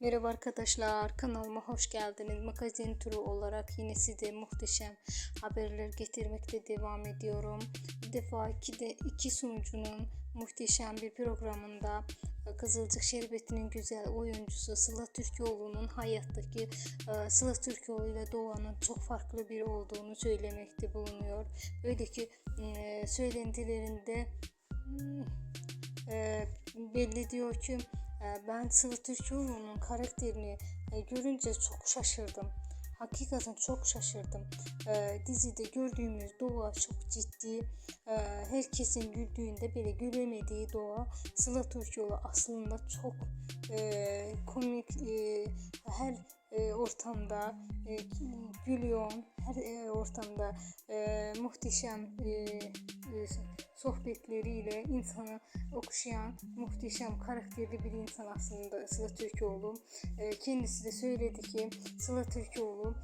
Merhaba arkadaşlar, kanalıma hoş geldiniz. Magazin turu olarak yine size muhteşem haberler getirmekte devam ediyorum. Bu defa iki, de, iki sunucunun muhteşem bir programında e, Kızılcık Şerbeti'nin güzel oyuncusu Sıla Türkoğlu'nun hayattaki e, Sıla Türkoğlu ile Doğan'ın çok farklı biri olduğunu söylemekte bulunuyor. Böyle ki e, söylentilerinde hmm, belli diyor ki ben Sıla Türkoğlu'nun karakterini e, görünce çok şaşırdım. Hakikaten çok şaşırdım. E, dizide gördüğümüz Doğa çok ciddi. E, herkesin güldüğünde bile gülemediği Doğa. Sıla Türkoğlu aslında çok e, komik e, her ortamda gülüyor. Her ortamda muhteşem sohbetleriyle insanı okşayan muhteşem karakterli bir insan aslında Sıla Türkoğlu. E, kendisi de söyledi ki Sıla Türkoğlu